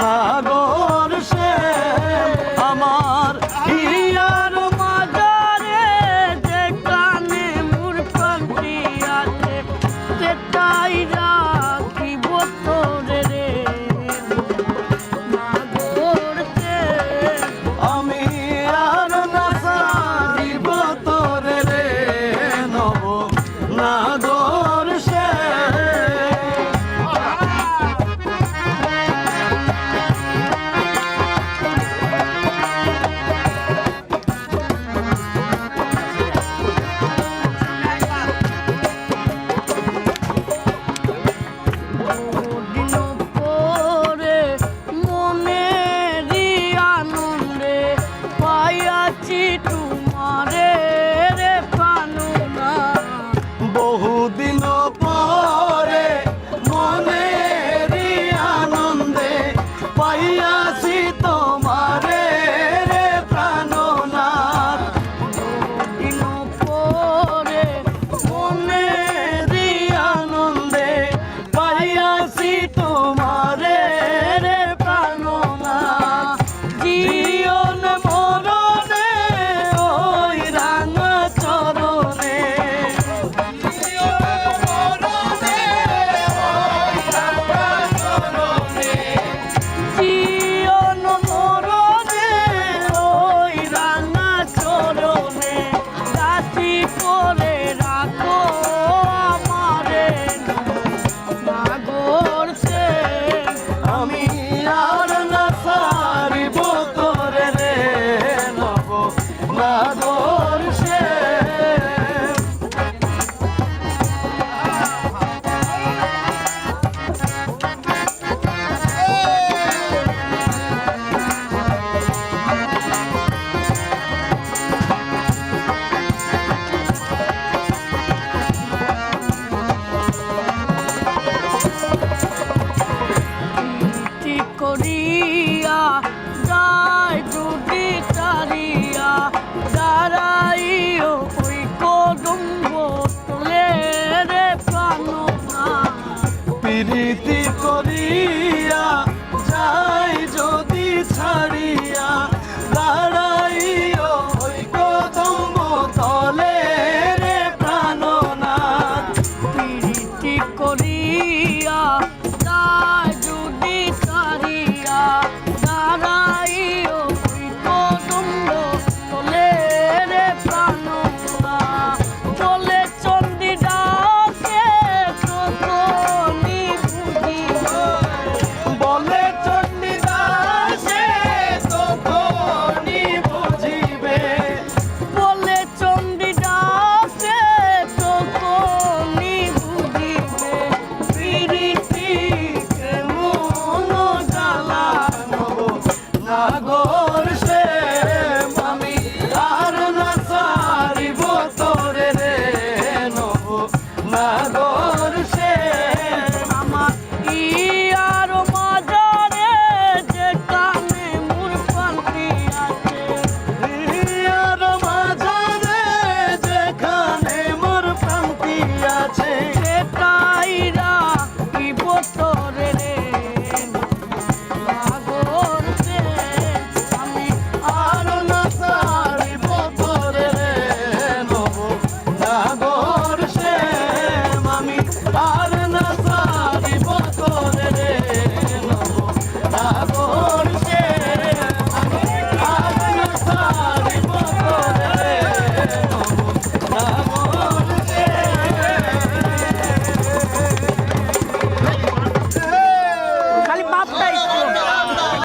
阿哥。been upon. ছাড়িয়া যায় যদি ছাড়িয়া দাঁড়াইও ওই কদম্ব তোলে রে প্রাণ প্রীতি করিয়া যাই যদি ছাড়িয়া দাঁড়াইও ওই কদম্ব তলে রে প্রাণ প্রীতি